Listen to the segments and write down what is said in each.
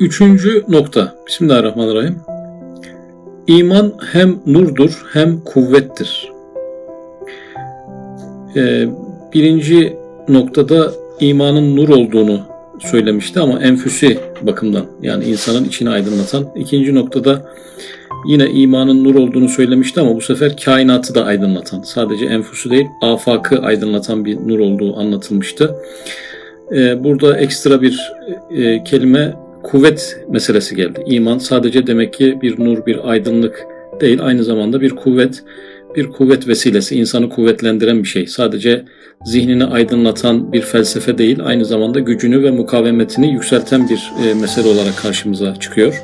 Üçüncü nokta. Bismillahirrahmanirrahim. İman hem nurdur hem kuvvettir. Ee, birinci noktada imanın nur olduğunu söylemişti ama enfüsi bakımdan yani insanın içini aydınlatan. İkinci noktada yine imanın nur olduğunu söylemişti ama bu sefer kainatı da aydınlatan. Sadece enfüsü değil afakı aydınlatan bir nur olduğu anlatılmıştı. Ee, burada ekstra bir e, kelime kuvvet meselesi geldi. İman sadece demek ki bir nur, bir aydınlık değil, aynı zamanda bir kuvvet, bir kuvvet vesilesi, insanı kuvvetlendiren bir şey. Sadece zihnini aydınlatan bir felsefe değil, aynı zamanda gücünü ve mukavemetini yükselten bir e, mesele olarak karşımıza çıkıyor.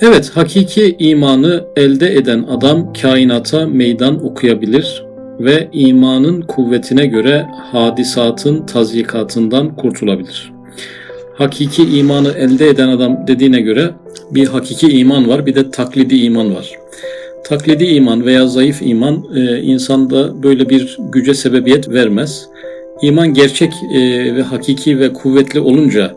Evet, hakiki imanı elde eden adam kainata meydan okuyabilir ve imanın kuvvetine göre hadisatın tazyikatından kurtulabilir. Hakiki imanı elde eden adam dediğine göre bir hakiki iman var, bir de taklidi iman var. Taklidi iman veya zayıf iman e, insanda böyle bir güce sebebiyet vermez. İman gerçek e, ve hakiki ve kuvvetli olunca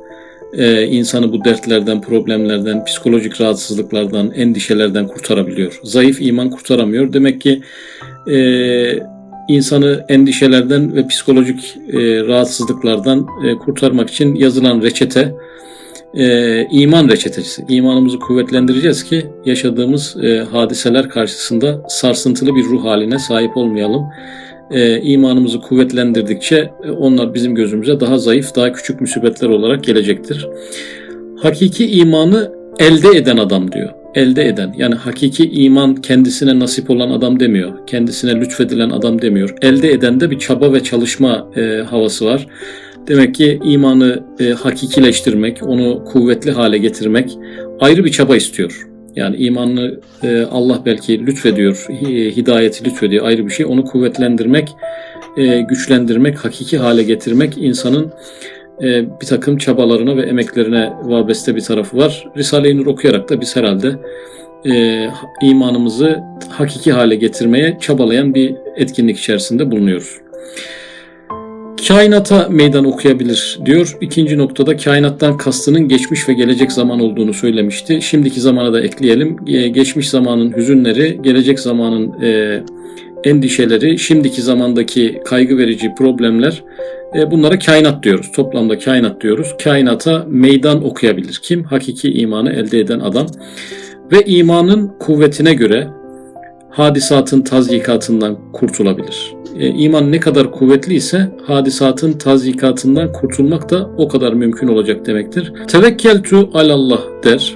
e, insanı bu dertlerden, problemlerden, psikolojik rahatsızlıklardan, endişelerden kurtarabiliyor. Zayıf iman kurtaramıyor. Demek ki e, insanı endişelerden ve psikolojik e, rahatsızlıklardan e, kurtarmak için yazılan reçete e, iman reçetesi. İmanımızı kuvvetlendireceğiz ki yaşadığımız e, hadiseler karşısında sarsıntılı bir ruh haline sahip olmayalım. E, imanımızı kuvvetlendirdikçe e, onlar bizim gözümüze daha zayıf, daha küçük musibetler olarak gelecektir. Hakiki imanı elde eden adam diyor elde eden yani hakiki iman kendisine nasip olan adam demiyor. Kendisine lütfedilen adam demiyor. Elde eden de bir çaba ve çalışma e, havası var. Demek ki imanı e, hakikileştirmek, onu kuvvetli hale getirmek ayrı bir çaba istiyor. Yani imanı e, Allah belki lütfediyor, hidayeti lütfediyor ayrı bir şey. Onu kuvvetlendirmek, e, güçlendirmek, hakiki hale getirmek insanın e, bir takım çabalarına ve emeklerine vabeste bir tarafı var. Risale-i Nur okuyarak da biz herhalde e, imanımızı hakiki hale getirmeye çabalayan bir etkinlik içerisinde bulunuyoruz. Kainata meydan okuyabilir diyor. İkinci noktada kainattan kastının geçmiş ve gelecek zaman olduğunu söylemişti. Şimdiki zamana da ekleyelim. Geçmiş zamanın hüzünleri, gelecek zamanın e, endişeleri, şimdiki zamandaki kaygı verici problemler e, bunlara kainat diyoruz. Toplamda kainat diyoruz. Kainata meydan okuyabilir. Kim? Hakiki imanı elde eden adam. Ve imanın kuvvetine göre hadisatın tazyikatından kurtulabilir. E, iman ne kadar kuvvetli ise hadisatın tazyikatından kurtulmak da o kadar mümkün olacak demektir. Tevekkeltu alallah der.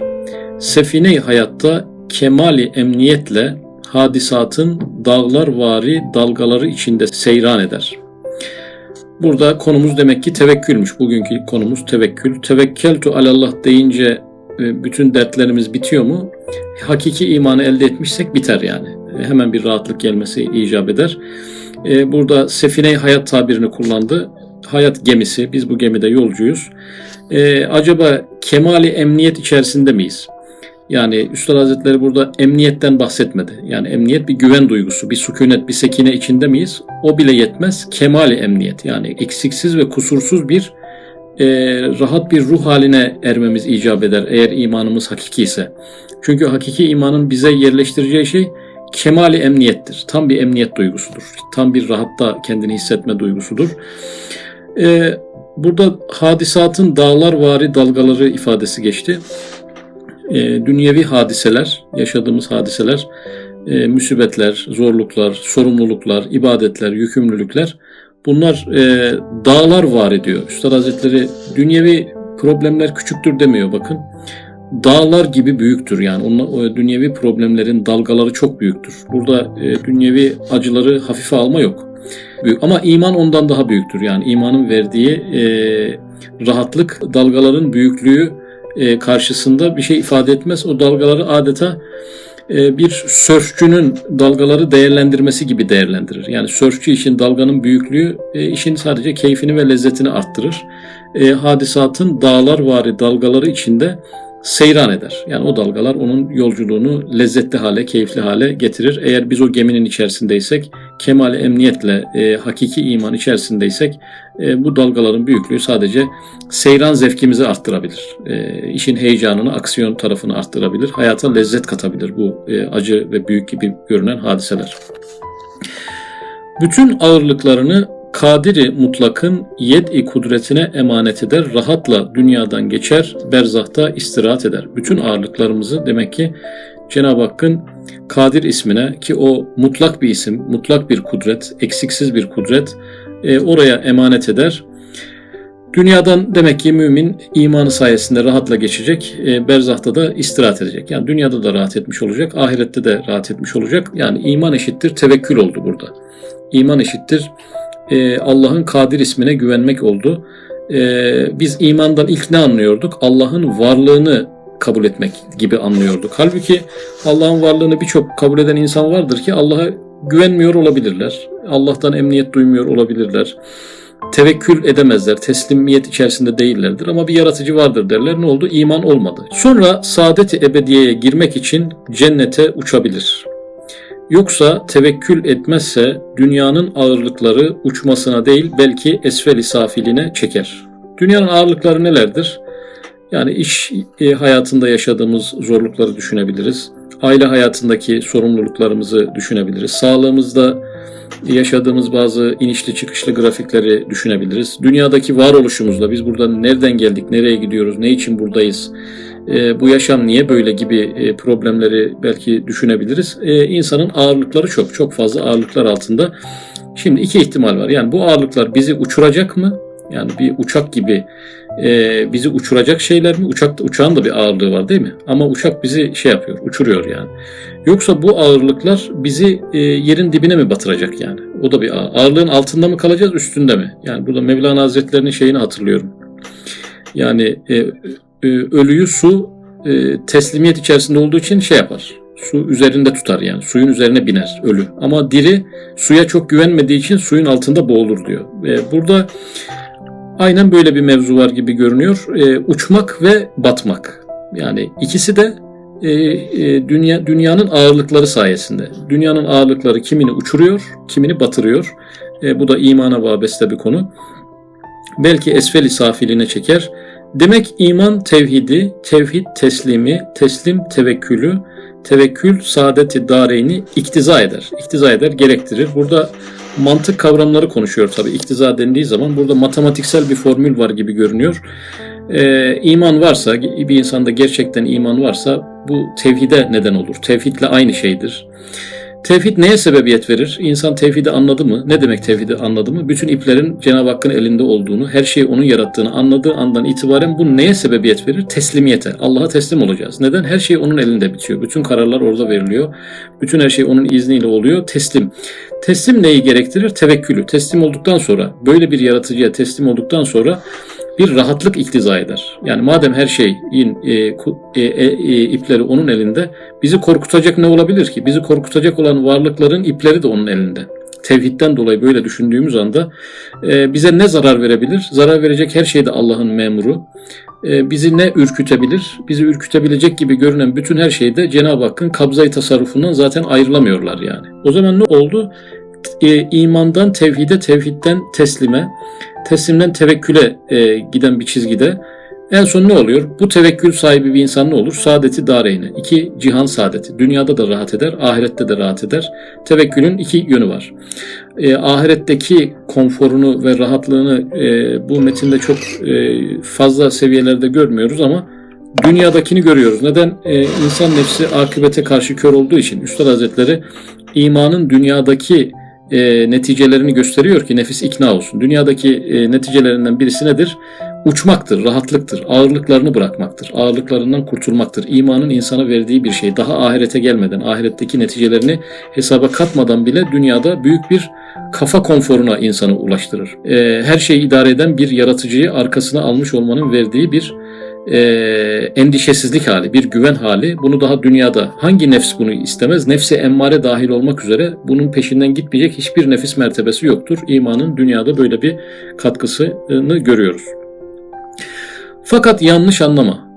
Sefine hayatta kemali emniyetle hadisatın dağlar vari dalgaları içinde seyran eder. Burada konumuz demek ki tevekkülmüş. Bugünkü konumuz tevekkül. Tevekkeltu alallah deyince e, bütün dertlerimiz bitiyor mu? Hakiki imanı elde etmişsek biter yani. E, hemen bir rahatlık gelmesi icap eder. E, burada sefine hayat tabirini kullandı. Hayat gemisi, biz bu gemide yolcuyuz. Acaba kemali emniyet içerisinde miyiz? Yani Üstad Hazretleri burada emniyetten bahsetmedi. Yani emniyet bir güven duygusu, bir sükunet, bir sekine içinde miyiz? O bile yetmez. Kemali emniyet yani eksiksiz ve kusursuz bir e, rahat bir ruh haline ermemiz icap eder eğer imanımız hakiki ise. Çünkü hakiki imanın bize yerleştireceği şey kemali emniyettir. Tam bir emniyet duygusudur. Tam bir rahatta kendini hissetme duygusudur. Ee, burada hadisatın dağlar vari dalgaları ifadesi geçti e, dünyevi hadiseler, yaşadığımız hadiseler, e, müsibetler, zorluklar, sorumluluklar, ibadetler, yükümlülükler bunlar e, dağlar var ediyor. Üstad Hazretleri dünyevi problemler küçüktür demiyor bakın. Dağlar gibi büyüktür yani onun, dünyevi problemlerin dalgaları çok büyüktür. Burada e, dünyevi acıları hafife alma yok. Büyük. Ama iman ondan daha büyüktür. Yani imanın verdiği e, rahatlık, dalgaların büyüklüğü e, karşısında bir şey ifade etmez. O dalgaları adeta e, bir sörfçünün dalgaları değerlendirmesi gibi değerlendirir. Yani sörfçü için dalganın büyüklüğü e, işin sadece keyfini ve lezzetini arttırır. Hadisatın dağlar vari dalgaları içinde seyran eder. Yani o dalgalar onun yolculuğunu lezzetli hale, keyifli hale getirir. Eğer biz o geminin içerisindeysek, kemal emniyetle, e, hakiki iman içerisindeysek E, bu dalgaların büyüklüğü sadece seyran zevkimizi arttırabilir. E, işin heyecanını, aksiyon tarafını arttırabilir. Hayata lezzet katabilir bu e, acı ve büyük gibi görünen hadiseler. Bütün ağırlıklarını kadiri mutlakın yed-i kudretine emanet eder, rahatla dünyadan geçer, berzahta istirahat eder. Bütün ağırlıklarımızı demek ki Cenab-ı Hakk'ın Kadir ismine ki o mutlak bir isim, mutlak bir kudret, eksiksiz bir kudret e, oraya emanet eder. Dünyadan demek ki mümin imanı sayesinde rahatla geçecek, e, berzahta da istirahat edecek. Yani dünyada da rahat etmiş olacak, ahirette de rahat etmiş olacak. Yani iman eşittir tevekkül oldu burada. İman eşittir e, Allah'ın Kadir ismine güvenmek oldu. E, biz imandan ilk ne anlıyorduk? Allah'ın varlığını kabul etmek gibi anlıyorduk. Halbuki Allah'ın varlığını birçok kabul eden insan vardır ki Allah'a güvenmiyor olabilirler. Allah'tan emniyet duymuyor olabilirler. Tevekkül edemezler, teslimiyet içerisinde değillerdir ama bir yaratıcı vardır derler. Ne oldu? İman olmadı. Sonra saadet-i ebediyeye girmek için cennete uçabilir. Yoksa tevekkül etmezse dünyanın ağırlıkları uçmasına değil belki esfeli safiline çeker. Dünyanın ağırlıkları nelerdir? Yani iş e, hayatında yaşadığımız zorlukları düşünebiliriz. Aile hayatındaki sorumluluklarımızı düşünebiliriz. Sağlığımızda yaşadığımız bazı inişli çıkışlı grafikleri düşünebiliriz. Dünyadaki varoluşumuzla biz burada nereden geldik, nereye gidiyoruz, ne için buradayız, e, bu yaşam niye böyle gibi e, problemleri belki düşünebiliriz. E, insanın ağırlıkları çok, çok fazla ağırlıklar altında. Şimdi iki ihtimal var. Yani bu ağırlıklar bizi uçuracak mı? Yani bir uçak gibi e, bizi uçuracak şeyler mi? Uçak, uçağın da bir ağırlığı var değil mi? Ama uçak bizi şey yapıyor, uçuruyor yani. Yoksa bu ağırlıklar bizi e, yerin dibine mi batıracak yani? O da bir ağır. ağırlığın altında mı kalacağız, üstünde mi? Yani burada Mevlana Hazretleri'nin şeyini hatırlıyorum. Yani e, e, ölüyü su e, teslimiyet içerisinde olduğu için şey yapar. Su üzerinde tutar yani. Suyun üzerine biner ölü. Ama diri suya çok güvenmediği için suyun altında boğulur diyor. E, burada aynen böyle bir mevzu var gibi görünüyor. E, uçmak ve batmak. Yani ikisi de e, e, dünya dünyanın ağırlıkları sayesinde. Dünyanın ağırlıkları kimini uçuruyor, kimini batırıyor. E, bu da imana vabeste bir konu. Belki esfeli safiline çeker. Demek iman tevhidi, tevhid teslimi, teslim tevekkülü, tevekkül saadeti dareyni iktiza eder. İktiza eder, gerektirir. Burada mantık kavramları konuşuyor tabii. İktiza dendiği zaman burada matematiksel bir formül var gibi görünüyor. Ee, iman varsa, bir insanda gerçekten iman varsa bu tevhide neden olur. Tevhidle aynı şeydir. Tevhid neye sebebiyet verir? İnsan tevhidi anladı mı? Ne demek tevhidi anladı mı? Bütün iplerin Cenab-ı Hakk'ın elinde olduğunu, her şeyi onun yarattığını anladığı andan itibaren bu neye sebebiyet verir? Teslimiyete. Allah'a teslim olacağız. Neden? Her şey onun elinde bitiyor. Bütün kararlar orada veriliyor. Bütün her şey onun izniyle oluyor. Teslim. Teslim neyi gerektirir? Tevekkülü. Teslim olduktan sonra, böyle bir yaratıcıya teslim olduktan sonra bir rahatlık iktiza eder. Yani madem her şeyin e, e, e, e, ipleri onun elinde, bizi korkutacak ne olabilir ki? Bizi korkutacak olan varlıkların ipleri de onun elinde. Tevhidden dolayı böyle düşündüğümüz anda e, bize ne zarar verebilir? Zarar verecek her şey de Allah'ın memuru. E, bizi ne ürkütebilir? Bizi ürkütebilecek gibi görünen bütün her şeyde Cenab-ı Hakk'ın kabzayı tasarrufundan zaten ayrılamıyorlar yani. O zaman ne oldu? E, imandan tevhide, tevhidden teslime, teslimden tevekküle e, giden bir çizgide en son ne oluyor? Bu tevekkül sahibi bir insan ne olur? Saadeti dareyni. İki cihan saadeti. Dünyada da rahat eder, ahirette de rahat eder. Tevekkülün iki yönü var. E, ahiretteki konforunu ve rahatlığını e, bu metinde çok e, fazla seviyelerde görmüyoruz ama dünyadakini görüyoruz. Neden? E, insan nefsi akıbete karşı kör olduğu için Üstad Hazretleri imanın dünyadaki e, neticelerini gösteriyor ki nefis ikna olsun. Dünyadaki e, neticelerinden birisi nedir? Uçmaktır, rahatlıktır, ağırlıklarını bırakmaktır, ağırlıklarından kurtulmaktır. İmanın insana verdiği bir şey. Daha ahirete gelmeden, ahiretteki neticelerini hesaba katmadan bile dünyada büyük bir kafa konforuna insanı ulaştırır. E, her şeyi idare eden bir yaratıcıyı arkasına almış olmanın verdiği bir e, endişesizlik hali, bir güven hali. Bunu daha dünyada hangi nefs bunu istemez? Nefse emmare dahil olmak üzere bunun peşinden gitmeyecek hiçbir nefis mertebesi yoktur. İmanın dünyada böyle bir katkısını görüyoruz. Fakat yanlış anlama.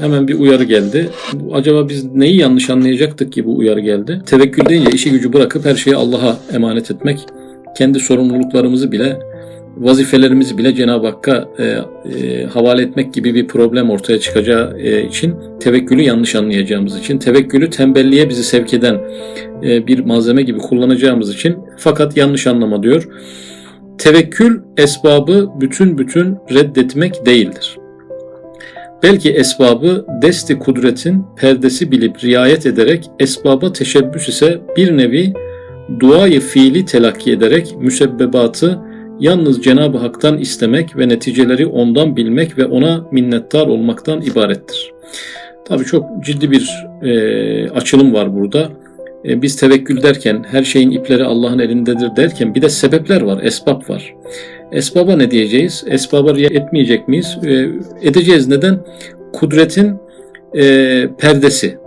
Hemen bir uyarı geldi. Acaba biz neyi yanlış anlayacaktık ki bu uyarı geldi? Tevekkül deyince işi gücü bırakıp her şeyi Allah'a emanet etmek, kendi sorumluluklarımızı bile vazifelerimizi bile Cenab-ı Hakk'a e, e, havale etmek gibi bir problem ortaya çıkacağı e, için tevekkülü yanlış anlayacağımız için tevekkülü tembelliğe bizi sevk eden e, bir malzeme gibi kullanacağımız için fakat yanlış anlama diyor. Tevekkül esbabı bütün bütün reddetmek değildir. Belki esbabı desti kudretin perdesi bilip riayet ederek esbaba teşebbüs ise bir nevi duayı fiili telakki ederek müsebbebatı yalnız Cenab-ı Hak'tan istemek ve neticeleri ondan bilmek ve ona minnettar olmaktan ibarettir. Tabi çok ciddi bir e, açılım var burada. E, biz tevekkül derken her şeyin ipleri Allah'ın elindedir derken bir de sebepler var, esbab var. Esbaba ne diyeceğiz? Esbaba riayet etmeyecek miyiz? E, edeceğiz. Neden? Kudretin e, perdesi.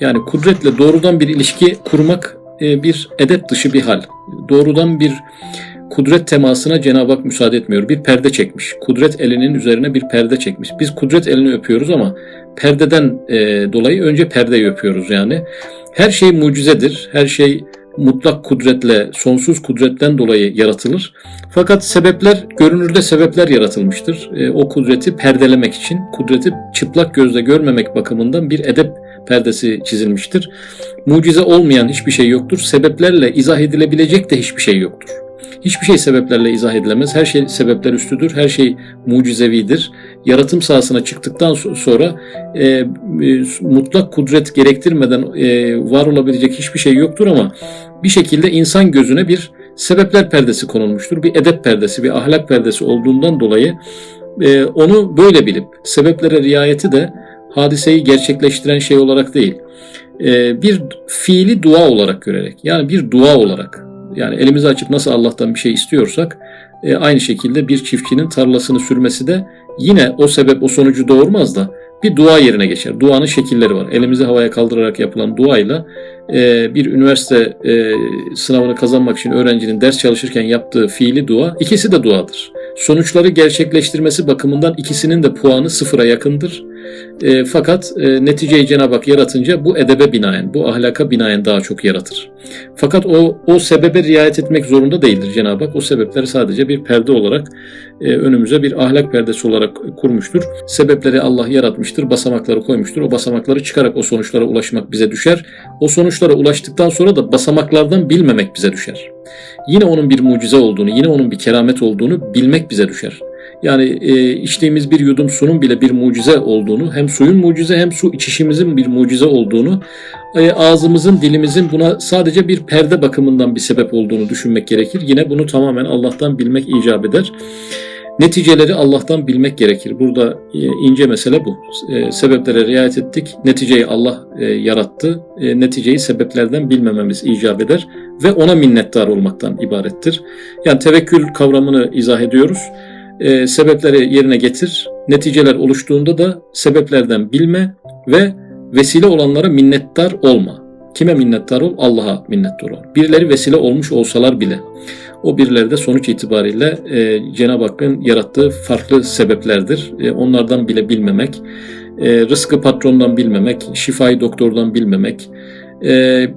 Yani kudretle doğrudan bir ilişki kurmak e, bir edep dışı bir hal. Doğrudan bir kudret temasına Cenab-ı Hak müsaade etmiyor. Bir perde çekmiş. Kudret elinin üzerine bir perde çekmiş. Biz kudret elini öpüyoruz ama perdeden e, dolayı önce perdeyi öpüyoruz yani. Her şey mucizedir. Her şey mutlak kudretle, sonsuz kudretten dolayı yaratılır. Fakat sebepler, görünürde sebepler yaratılmıştır. E, o kudreti perdelemek için, kudreti çıplak gözle görmemek bakımından bir edep perdesi çizilmiştir. Mucize olmayan hiçbir şey yoktur. Sebeplerle izah edilebilecek de hiçbir şey yoktur. Hiçbir şey sebeplerle izah edilemez. Her şey sebepler üstüdür. Her şey mucizevidir. Yaratım sahasına çıktıktan sonra e, e, mutlak kudret gerektirmeden e, var olabilecek hiçbir şey yoktur ama bir şekilde insan gözüne bir sebepler perdesi konulmuştur. Bir edep perdesi, bir ahlak perdesi olduğundan dolayı e, onu böyle bilip sebeplere riayeti de hadiseyi gerçekleştiren şey olarak değil, e, bir fiili dua olarak görerek, yani bir dua olarak yani elimizi açıp nasıl Allah'tan bir şey istiyorsak e, aynı şekilde bir çiftçinin tarlasını sürmesi de yine o sebep o sonucu doğurmaz da bir dua yerine geçer. Duanın şekilleri var. Elimizi havaya kaldırarak yapılan duayla e, bir üniversite e, sınavını kazanmak için öğrencinin ders çalışırken yaptığı fiili dua ikisi de duadır. Sonuçları gerçekleştirmesi bakımından ikisinin de puanı sıfıra yakındır. E, fakat e, neticeyi Cenab-ı Hak yaratınca bu edebe binaen, bu ahlaka binaen daha çok yaratır. Fakat o, o sebebe riayet etmek zorunda değildir Cenab-ı Hak. O sebepleri sadece bir perde olarak e, önümüze bir ahlak perdesi olarak kurmuştur. Sebepleri Allah yaratmıştır, basamakları koymuştur. O basamakları çıkarak o sonuçlara ulaşmak bize düşer. O sonuçlara ulaştıktan sonra da basamaklardan bilmemek bize düşer. Yine onun bir mucize olduğunu, yine onun bir keramet olduğunu bilmek bize düşer. Yani e, içtiğimiz bir yudum sunun bile bir mucize olduğunu, hem suyun mucize hem su içişimizin bir mucize olduğunu, e, ağzımızın, dilimizin buna sadece bir perde bakımından bir sebep olduğunu düşünmek gerekir. Yine bunu tamamen Allah'tan bilmek icap eder. Neticeleri Allah'tan bilmek gerekir. Burada e, ince mesele bu. E, sebeplere riayet ettik. Neticeyi Allah e, yarattı. Neticeyi sebeplerden bilmememiz icap eder ve ona minnettar olmaktan ibarettir. Yani tevekkül kavramını izah ediyoruz. Sebepleri yerine getir. Neticeler oluştuğunda da sebeplerden bilme ve vesile olanlara minnettar olma. Kime minnettar ol? Allah'a minnettar ol. Birileri vesile olmuş olsalar bile. O birileri de sonuç itibariyle e, Cenab-ı Hakk'ın yarattığı farklı sebeplerdir. E, onlardan bile bilmemek, e, rızkı patrondan bilmemek, şifayı doktordan bilmemek, e,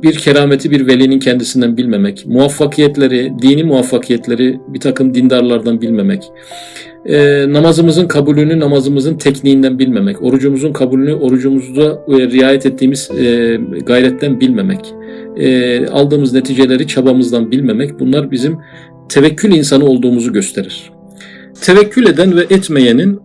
bir kerameti bir velinin kendisinden bilmemek, muvaffakiyetleri, dini muvaffakiyetleri bir takım dindarlardan bilmemek, e, namazımızın kabulünü namazımızın tekniğinden bilmemek, orucumuzun kabulünü orucumuzda e, riayet ettiğimiz e, gayretten bilmemek, e, aldığımız neticeleri çabamızdan bilmemek. Bunlar bizim tevekkül insanı olduğumuzu gösterir. Tevekkül eden ve etmeyenin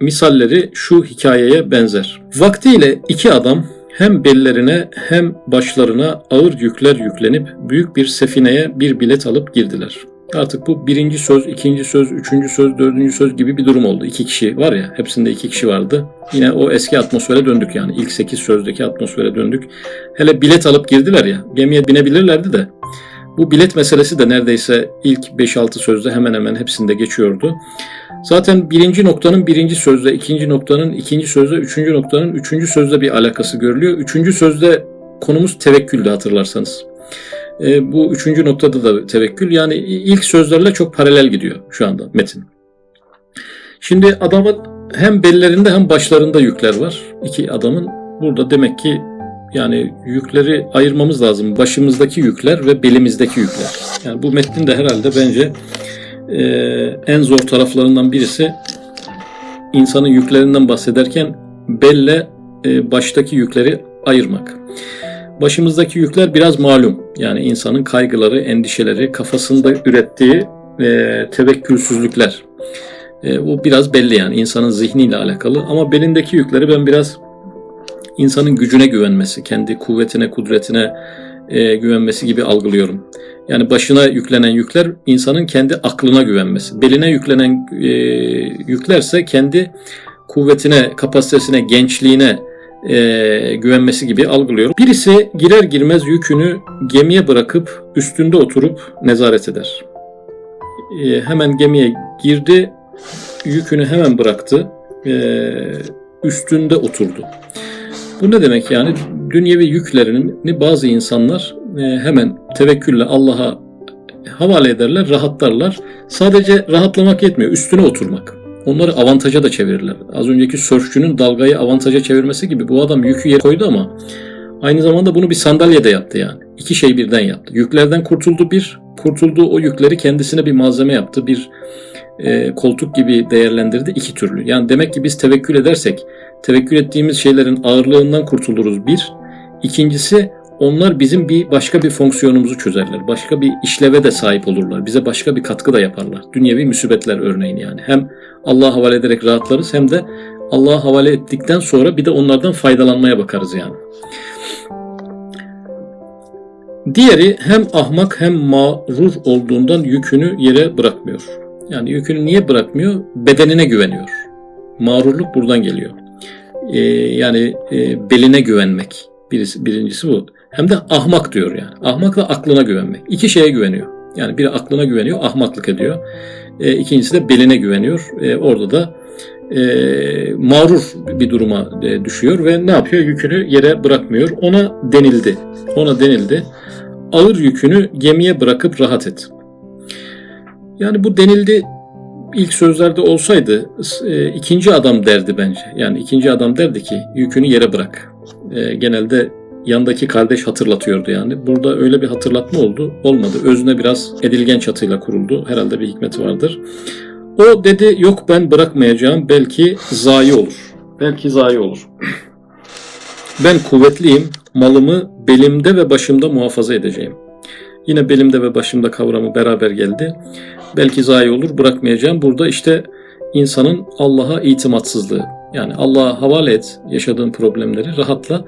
misalleri şu hikayeye benzer. Vaktiyle iki adam hem bellerine hem başlarına ağır yükler yüklenip büyük bir sefineye bir bilet alıp girdiler. Artık bu birinci söz, ikinci söz, üçüncü söz, dördüncü söz gibi bir durum oldu. İki kişi var ya, hepsinde iki kişi vardı. Yine o eski atmosfere döndük yani. İlk sekiz sözdeki atmosfere döndük. Hele bilet alıp girdiler ya, gemiye binebilirlerdi de. Bu bilet meselesi de neredeyse ilk 5-6 sözde hemen hemen hepsinde geçiyordu. Zaten birinci noktanın birinci sözde, ikinci noktanın ikinci sözde, üçüncü noktanın üçüncü sözde bir alakası görülüyor. Üçüncü sözde konumuz tevekküldü hatırlarsanız. E, bu üçüncü noktada da tevekkül. Yani ilk sözlerle çok paralel gidiyor şu anda metin. Şimdi adamın hem bellerinde hem başlarında yükler var. İki adamın burada demek ki yani yükleri ayırmamız lazım. Başımızdaki yükler ve belimizdeki yükler. Yani bu metnin de herhalde bence e, en zor taraflarından birisi insanın yüklerinden bahsederken belle e, baştaki yükleri ayırmak. Başımızdaki yükler biraz malum. Yani insanın kaygıları, endişeleri, kafasında ürettiği e, tevekkülsüzlükler. E, bu biraz belli yani insanın zihniyle alakalı. Ama belindeki yükleri ben biraz insanın gücüne güvenmesi, kendi kuvvetine, kudretine e, güvenmesi gibi algılıyorum. Yani başına yüklenen yükler insanın kendi aklına güvenmesi. Beline yüklenen e, yüklerse kendi kuvvetine, kapasitesine, gençliğine e, güvenmesi gibi algılıyorum. Birisi girer girmez yükünü gemiye bırakıp üstünde oturup nezaret eder. E, hemen gemiye girdi, yükünü hemen bıraktı, e, üstünde oturdu. Bu ne demek yani? Dünyevi yüklerini bazı insanlar e, hemen tevekkülle Allah'a havale ederler, rahatlarlar. Sadece rahatlamak yetmiyor, üstüne oturmak. Onları avantaja da çevirirler. Az önceki sörfçünün dalgayı avantaja çevirmesi gibi bu adam yükü yere koydu ama aynı zamanda bunu bir sandalyede yaptı yani. İki şey birden yaptı. Yüklerden kurtuldu bir, kurtulduğu o yükleri kendisine bir malzeme yaptı, bir e, koltuk gibi değerlendirdi iki türlü. Yani demek ki biz tevekkül edersek tevekkül ettiğimiz şeylerin ağırlığından kurtuluruz bir. İkincisi onlar bizim bir başka bir fonksiyonumuzu çözerler. Başka bir işleve de sahip olurlar. Bize başka bir katkı da yaparlar. Dünyevi müsibetler örneğin yani. Hem Allah'a havale ederek rahatlarız hem de Allah'a havale ettikten sonra bir de onlardan faydalanmaya bakarız yani. Diğeri hem ahmak hem mağrur olduğundan yükünü yere bırakmıyor. Yani yükünü niye bırakmıyor? Bedenine güveniyor. Mağrurluk buradan geliyor. Ee, yani e, beline güvenmek. Birisi, birincisi bu. Hem de ahmak diyor yani. Ahmak da aklına güvenmek. İki şeye güveniyor. Yani biri aklına güveniyor, ahmaklık ediyor. E, ikincisi de beline güveniyor. E, orada da e, mağrur bir duruma e, düşüyor ve ne yapıyor? Yükünü yere bırakmıyor. Ona denildi. Ona denildi. Ağır yükünü gemiye bırakıp rahat et. Yani bu denildi ilk sözlerde olsaydı e, ikinci adam derdi bence. Yani ikinci adam derdi ki yükünü yere bırak. E, genelde yandaki kardeş hatırlatıyordu yani. Burada öyle bir hatırlatma oldu. Olmadı. Özüne biraz edilgen çatıyla kuruldu. Herhalde bir hikmeti vardır. O dedi yok ben bırakmayacağım. Belki zayi olur. Belki zayi olur. Ben kuvvetliyim. Malımı belimde ve başımda muhafaza edeceğim. Yine belimde ve başımda kavramı beraber geldi. Belki zayi olur bırakmayacağım. Burada işte insanın Allah'a itimatsızlığı. Yani Allah'a havale et yaşadığın problemleri rahatla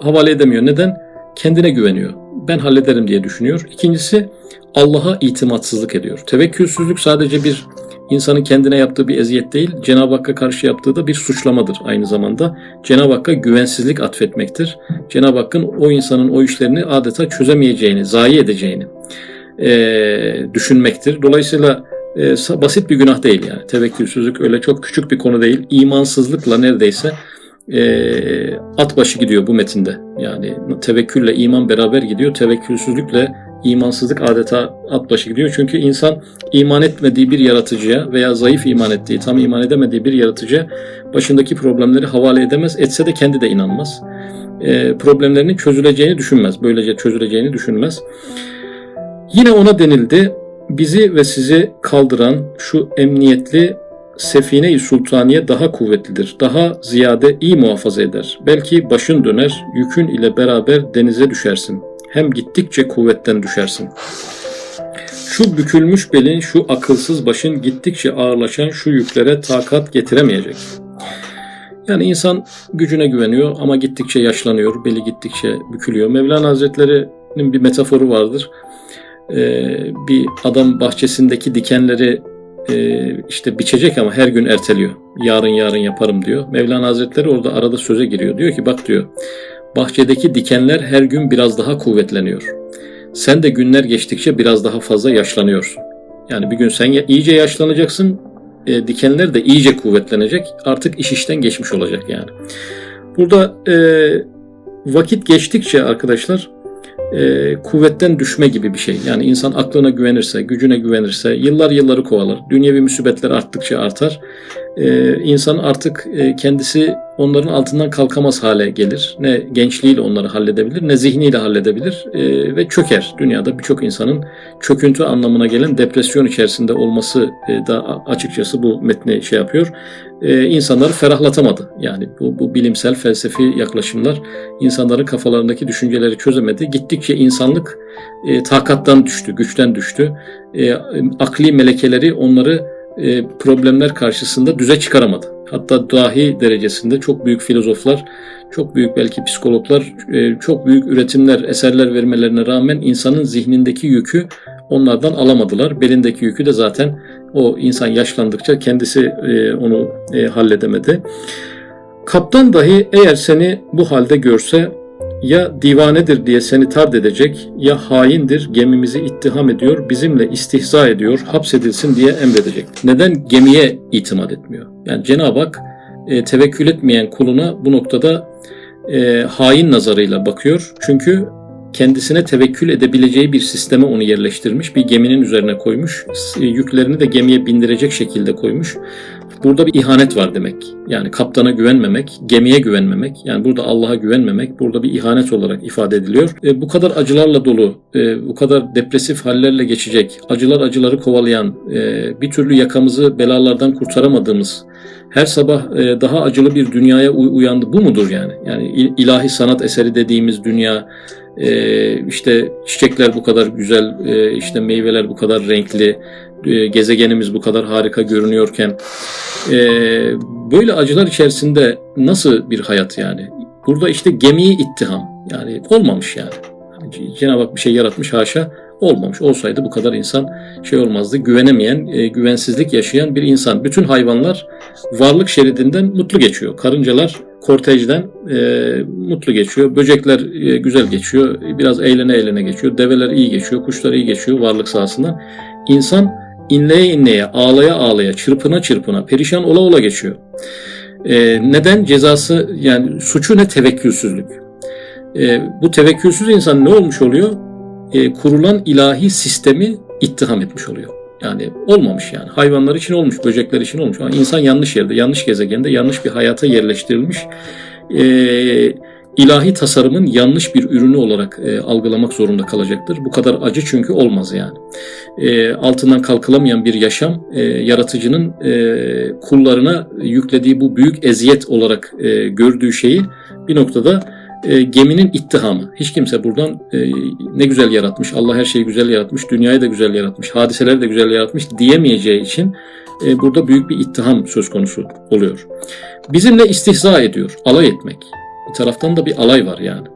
havale edemiyor. Neden? Kendine güveniyor. Ben hallederim diye düşünüyor. İkincisi Allah'a itimatsızlık ediyor. Tevekkülsüzlük sadece bir insanın kendine yaptığı bir eziyet değil, Cenab-ı Hakk'a karşı yaptığı da bir suçlamadır aynı zamanda. Cenab-ı Hakk'a güvensizlik atfetmektir. Cenab-ı Hakk'ın o insanın o işlerini adeta çözemeyeceğini, zayi edeceğini e, düşünmektir. Dolayısıyla e, basit bir günah değil yani. Tevekkülsüzlük öyle çok küçük bir konu değil. İmansızlıkla neredeyse e, at başı gidiyor bu metinde. Yani tevekkülle iman beraber gidiyor. Tevekkülsüzlükle imansızlık adeta at başı gidiyor. Çünkü insan iman etmediği bir yaratıcıya veya zayıf iman ettiği, tam iman edemediği bir yaratıcıya başındaki problemleri havale edemez. Etse de kendi de inanmaz. E, problemlerinin çözüleceğini düşünmez. Böylece çözüleceğini düşünmez. Yine ona denildi, bizi ve sizi kaldıran şu emniyetli Sefine-i Sultaniye daha kuvvetlidir, daha ziyade iyi muhafaza eder. Belki başın döner, yükün ile beraber denize düşersin. Hem gittikçe kuvvetten düşersin. Şu bükülmüş belin, şu akılsız başın gittikçe ağırlaşan şu yüklere takat getiremeyecek. Yani insan gücüne güveniyor ama gittikçe yaşlanıyor, beli gittikçe bükülüyor. Mevlana Hazretleri'nin bir metaforu vardır. Ee, bir adam bahçesindeki dikenleri e, işte biçecek ama her gün erteliyor. Yarın yarın yaparım diyor. Mevlana Hazretleri orada arada söze giriyor. Diyor ki bak diyor bahçedeki dikenler her gün biraz daha kuvvetleniyor. Sen de günler geçtikçe biraz daha fazla yaşlanıyorsun. Yani bir gün sen iyice yaşlanacaksın, e, dikenler de iyice kuvvetlenecek. Artık iş işten geçmiş olacak yani. Burada e, vakit geçtikçe arkadaşlar e, kuvvetten düşme gibi bir şey. Yani insan aklına güvenirse, gücüne güvenirse, yıllar yılları kovalar. Dünyevi müsibetler arttıkça artar. E, insan artık e, kendisi onların altından kalkamaz hale gelir. Ne gençliğiyle onları halledebilir ne zihniyle halledebilir e, ve çöker. Dünyada birçok insanın çöküntü anlamına gelen depresyon içerisinde olması e, da açıkçası bu metni şey yapıyor. E, insanları ferahlatamadı. Yani bu, bu bilimsel felsefi yaklaşımlar insanların kafalarındaki düşünceleri çözemedi. Gittikçe insanlık e, takattan düştü, güçten düştü. Akli melekeleri onları problemler karşısında düze çıkaramadı. Hatta dahi derecesinde çok büyük filozoflar, çok büyük belki psikologlar, e, çok büyük üretimler, eserler vermelerine rağmen insanın zihnindeki yükü onlardan alamadılar. Belindeki yükü de zaten o insan yaşlandıkça kendisi e, onu halledemedi. Kaptan dahi eğer seni bu halde görse ya divanedir diye seni tard edecek, ya haindir, gemimizi ittiham ediyor, bizimle istihza ediyor, hapsedilsin diye emredecek. Neden gemiye itimat etmiyor? Yani Cenab-ı Hak e, tevekkül etmeyen kuluna bu noktada e, hain nazarıyla bakıyor. Çünkü kendisine tevekkül edebileceği bir sisteme onu yerleştirmiş, bir geminin üzerine koymuş, yüklerini de gemiye bindirecek şekilde koymuş. Burada bir ihanet var demek. Yani kaptana güvenmemek, gemiye güvenmemek, yani burada Allah'a güvenmemek burada bir ihanet olarak ifade ediliyor. E, bu kadar acılarla dolu, e, bu kadar depresif hallerle geçecek, acılar acıları kovalayan, e, bir türlü yakamızı belalardan kurtaramadığımız, her sabah e, daha acılı bir dünyaya uyandı. Bu mudur yani? Yani ilahi sanat eseri dediğimiz dünya, e, işte çiçekler bu kadar güzel, e, işte meyveler bu kadar renkli, e, gezegenimiz bu kadar harika görünüyorken e, böyle acılar içerisinde nasıl bir hayat yani? Burada işte gemiyi ittiham yani olmamış yani. yani Cenab-ı Hak bir şey yaratmış haşa olmamış. Olsaydı bu kadar insan şey olmazdı. Güvenemeyen, e, güvensizlik yaşayan bir insan. Bütün hayvanlar varlık şeridinden mutlu geçiyor. Karıncalar kortejden e, mutlu geçiyor. Böcekler e, güzel geçiyor. Biraz eğlene eğlene geçiyor. Develer iyi geçiyor. Kuşlar iyi geçiyor varlık sahasından. İnsan inleye inleye, ağlaya ağlaya, çırpına çırpına, perişan ola ola geçiyor. E, neden? Cezası yani suçu ne? Tevekkülsüzlük. E, bu tevekkülsüz insan ne olmuş oluyor? E, kurulan ilahi sistemi ittiham etmiş oluyor. Yani olmamış yani. Hayvanlar için olmuş, böcekler için olmuş. Ama insan yanlış yerde, yanlış gezegende, yanlış bir hayata yerleştirilmiş. Eee ilahi tasarımın yanlış bir ürünü olarak e, algılamak zorunda kalacaktır. Bu kadar acı çünkü olmaz yani. E, altından kalkılamayan bir yaşam e, yaratıcının e, kullarına yüklediği bu büyük eziyet olarak e, gördüğü şeyi bir noktada e, geminin ittihamı. Hiç kimse buradan e, ne güzel yaratmış, Allah her şeyi güzel yaratmış, dünyayı da güzel yaratmış, hadiseleri de güzel yaratmış diyemeyeceği için e, burada büyük bir ittiham söz konusu oluyor. Bizimle istihza ediyor, alay etmek. Bir taraftan da bir alay var yani.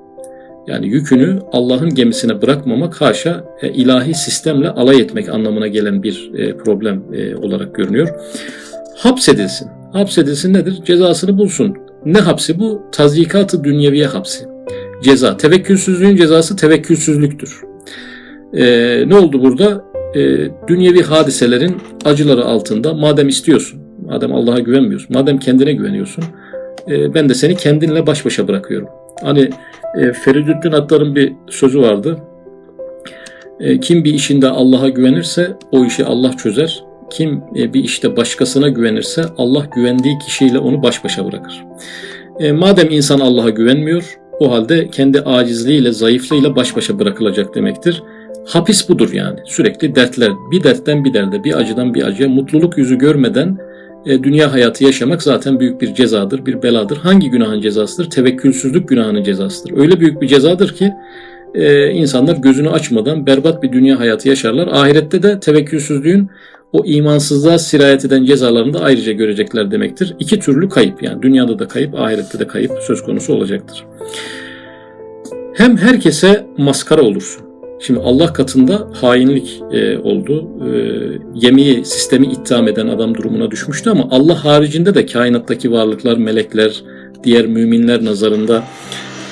Yani yükünü Allah'ın gemisine bırakmamak haşa e, ilahi sistemle alay etmek anlamına gelen bir e, problem e, olarak görünüyor. Hapsedilsin. Hapsedilsin nedir? Cezasını bulsun. Ne hapsi bu? Tazyikatı dünyeviye hapsi. Ceza. Tevekkülsüzlüğün cezası tevekkülsüzlüktür. Ee, ne oldu burada? Ee, dünyevi hadiselerin acıları altında madem istiyorsun, madem Allah'a güvenmiyorsun, madem kendine güveniyorsun, e, ben de seni kendinle baş başa bırakıyorum. Hani e, Feridüddin Attar'ın bir sözü vardı. E, kim bir işinde Allah'a güvenirse o işi Allah çözer. Kim e, bir işte başkasına güvenirse Allah güvendiği kişiyle onu baş başa bırakır. Madem insan Allah'a güvenmiyor, o halde kendi acizliğiyle, zayıflığıyla baş başa bırakılacak demektir. Hapis budur yani. Sürekli dertler, bir dertten bir derde, bir acıdan bir acıya, mutluluk yüzü görmeden e, dünya hayatı yaşamak zaten büyük bir cezadır, bir beladır. Hangi günahın cezasıdır? Tevekkülsüzlük günahının cezasıdır. Öyle büyük bir cezadır ki e, insanlar gözünü açmadan berbat bir dünya hayatı yaşarlar. Ahirette de tevekkülsüzlüğün o imansızlığa sirayet eden cezalarını da ayrıca görecekler demektir. İki türlü kayıp yani dünyada da kayıp, ahirette de kayıp söz konusu olacaktır. Hem herkese maskara olursun. Şimdi Allah katında hainlik e, oldu. E, yemeği, sistemi ittiham eden adam durumuna düşmüştü ama Allah haricinde de kainattaki varlıklar, melekler, diğer müminler nazarında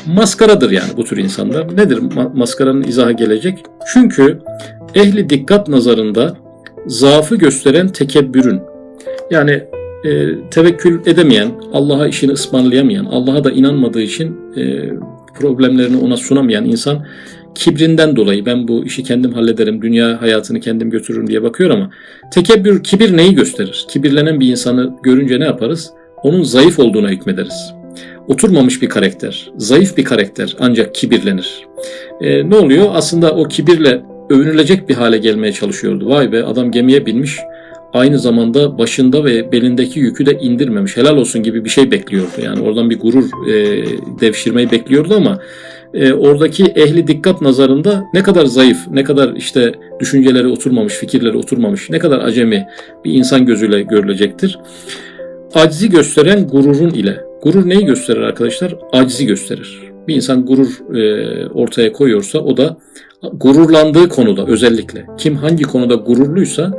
maskaradır yani bu tür insanlar. Nedir ma- maskaranın izahı gelecek? Çünkü ehli dikkat nazarında zaafı gösteren tekebbürün yani e, tevekkül edemeyen, Allah'a işini ısmarlayamayan, Allah'a da inanmadığı için e, problemlerini ona sunamayan insan kibrinden dolayı ben bu işi kendim hallederim, dünya hayatını kendim götürürüm diye bakıyor ama tekebbür, kibir neyi gösterir? Kibirlenen bir insanı görünce ne yaparız? Onun zayıf olduğuna hükmederiz. Oturmamış bir karakter, zayıf bir karakter ancak kibirlenir. Ee, ne oluyor? Aslında o kibirle övünülecek bir hale gelmeye çalışıyordu. Vay be adam gemiye binmiş, aynı zamanda başında ve belindeki yükü de indirmemiş. Helal olsun gibi bir şey bekliyordu. Yani oradan bir gurur e, devşirmeyi bekliyordu ama e, oradaki ehli dikkat nazarında ne kadar zayıf, ne kadar işte düşünceleri oturmamış, fikirleri oturmamış, ne kadar acemi bir insan gözüyle görülecektir. Acizi gösteren gururun ile. Gurur neyi gösterir arkadaşlar? Acizi gösterir. Bir insan gurur e, ortaya koyuyorsa o da gururlandığı konuda özellikle kim hangi konuda gururluysa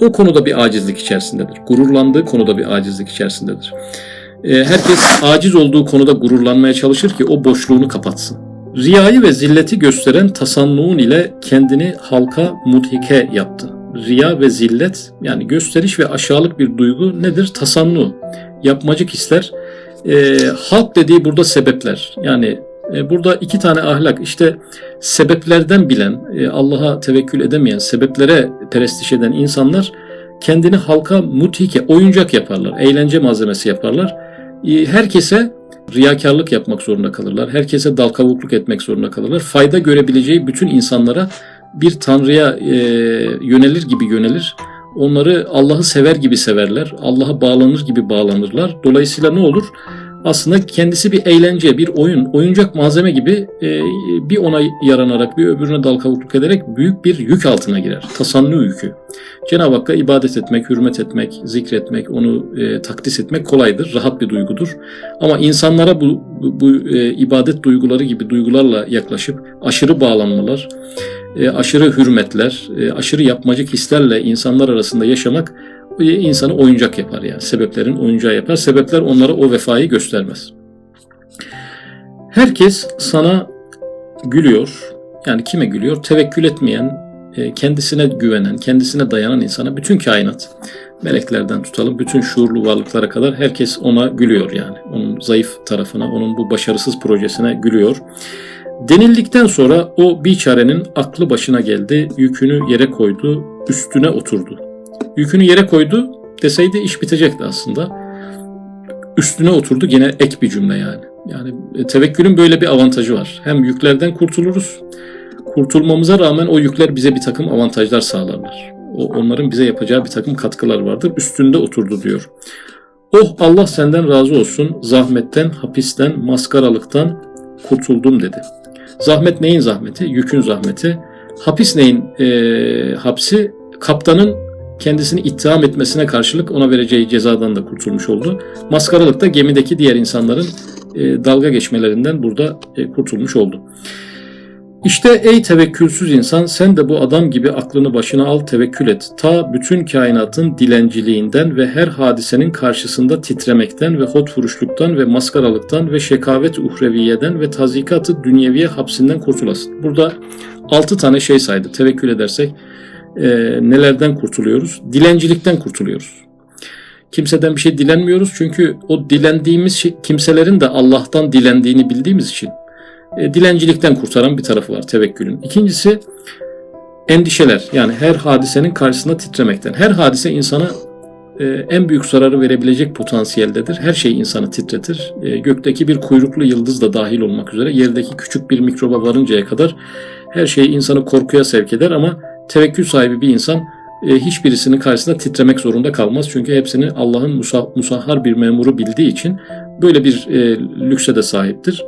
o konuda bir acizlik içerisindedir. Gururlandığı konuda bir acizlik içerisindedir. E, herkes aciz olduğu konuda gururlanmaya çalışır ki o boşluğunu kapatsın. Riyayı ve zilleti gösteren tasannuğun ile kendini halka mudhike yaptı. Riya ve zillet yani gösteriş ve aşağılık bir duygu nedir? Tasannu, yapmacık hisler. E, halk dediği burada sebepler. Yani e, burada iki tane ahlak işte sebeplerden bilen, e, Allah'a tevekkül edemeyen, sebeplere perestiş eden insanlar kendini halka mutike, oyuncak yaparlar, eğlence malzemesi yaparlar. E, herkese riyakarlık yapmak zorunda kalırlar. Herkese dal kavukluk etmek zorunda kalırlar. Fayda görebileceği bütün insanlara bir tanrıya e, yönelir gibi yönelir. Onları Allah'ı sever gibi severler. Allah'a bağlanır gibi bağlanırlar. Dolayısıyla ne olur? Aslında kendisi bir eğlence, bir oyun, oyuncak malzeme gibi e, bir ona yaranarak, bir öbürüne dal ederek büyük bir yük altına girer. Tasannu yükü. Cenab-ı Hakk'a ibadet etmek, hürmet etmek, zikretmek, onu e, takdis etmek kolaydır, rahat bir duygudur. Ama insanlara bu, bu, bu e, ibadet duyguları gibi duygularla yaklaşıp aşırı bağlanmalar, e, aşırı hürmetler, e, aşırı yapmacık hislerle insanlar arasında yaşamak insanı oyuncak yapar yani. Sebeplerin oyuncağı yapar. Sebepler onlara o vefayı göstermez. Herkes sana gülüyor. Yani kime gülüyor? Tevekkül etmeyen, e, kendisine güvenen, kendisine dayanan insana bütün kainat, meleklerden tutalım bütün şuurlu varlıklara kadar herkes ona gülüyor yani. Onun zayıf tarafına, onun bu başarısız projesine gülüyor. Denildikten sonra o biçarenin aklı başına geldi, yükünü yere koydu, üstüne oturdu. Yükünü yere koydu deseydi iş bitecekti aslında. Üstüne oturdu gene ek bir cümle yani. Yani e, tevekkülün böyle bir avantajı var. Hem yüklerden kurtuluruz, kurtulmamıza rağmen o yükler bize bir takım avantajlar sağlarlar. O, onların bize yapacağı bir takım katkılar vardır. Üstünde oturdu diyor. Oh Allah senden razı olsun, zahmetten, hapisten, maskaralıktan kurtuldum dedi. Zahmet neyin zahmeti? Yükün zahmeti. Hapis neyin e, hapsi? Kaptanın kendisini ittiham etmesine karşılık ona vereceği cezadan da kurtulmuş oldu. Maskaralık da gemideki diğer insanların e, dalga geçmelerinden burada e, kurtulmuş oldu. İşte ey tevekkülsüz insan sen de bu adam gibi aklını başına al tevekkül et. Ta bütün kainatın dilenciliğinden ve her hadisenin karşısında titremekten ve hot vuruşluktan ve maskaralıktan ve şekavet uhreviyeden ve tazikatı dünyeviye hapsinden kurtulasın. Burada altı tane şey saydı. Tevekkül edersek e, nelerden kurtuluyoruz? Dilencilikten kurtuluyoruz. Kimseden bir şey dilenmiyoruz çünkü o dilendiğimiz şey, kimselerin de Allah'tan dilendiğini bildiğimiz için e, dilencilikten kurtaran bir tarafı var tevekkülün. İkincisi endişeler yani her hadisenin karşısında titremekten. Her hadise insana e, en büyük zararı verebilecek potansiyeldedir. Her şey insanı titretir. E, gökteki bir kuyruklu yıldız da dahil olmak üzere yerdeki küçük bir mikroba varıncaya kadar her şey insanı korkuya sevk eder ama tevekkül sahibi bir insan e, hiçbirisinin karşısında titremek zorunda kalmaz. Çünkü hepsini Allah'ın musa, musahhar bir memuru bildiği için böyle bir e, lükse de sahiptir.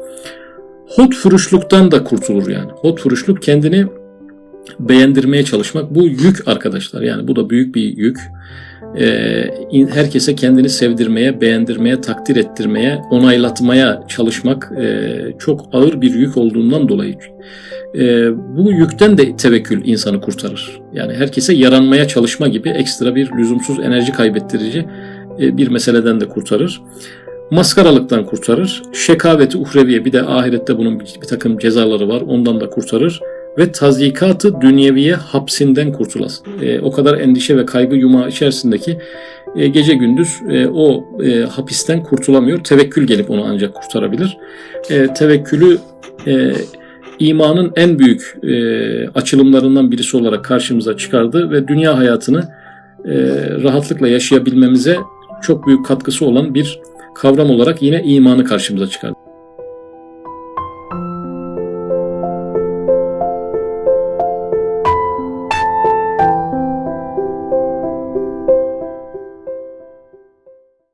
Hot furuşluktan da kurtulur yani. Hot furuşluk kendini beğendirmeye çalışmak. Bu yük arkadaşlar yani bu da büyük bir yük. Ee, herkese kendini sevdirmeye, beğendirmeye, takdir ettirmeye, onaylatmaya çalışmak e, çok ağır bir yük olduğundan dolayı. E, bu yükten de tevekkül insanı kurtarır. Yani herkese yaranmaya çalışma gibi ekstra bir lüzumsuz enerji kaybettirici e, bir meseleden de kurtarır maskaralıktan kurtarır. Şekaveti uhreviye bir de ahirette bunun bir takım cezaları var ondan da kurtarır. Ve tazikatı dünyeviye hapsinden kurtulasın. E, o kadar endişe ve kaygı yumağı içerisindeki e, gece gündüz e, o e, hapisten kurtulamıyor. Tevekkül gelip onu ancak kurtarabilir. E, tevekkülü e, imanın en büyük e, açılımlarından birisi olarak karşımıza çıkardı ve dünya hayatını e, rahatlıkla yaşayabilmemize çok büyük katkısı olan bir kavram olarak yine imanı karşımıza çıkardı.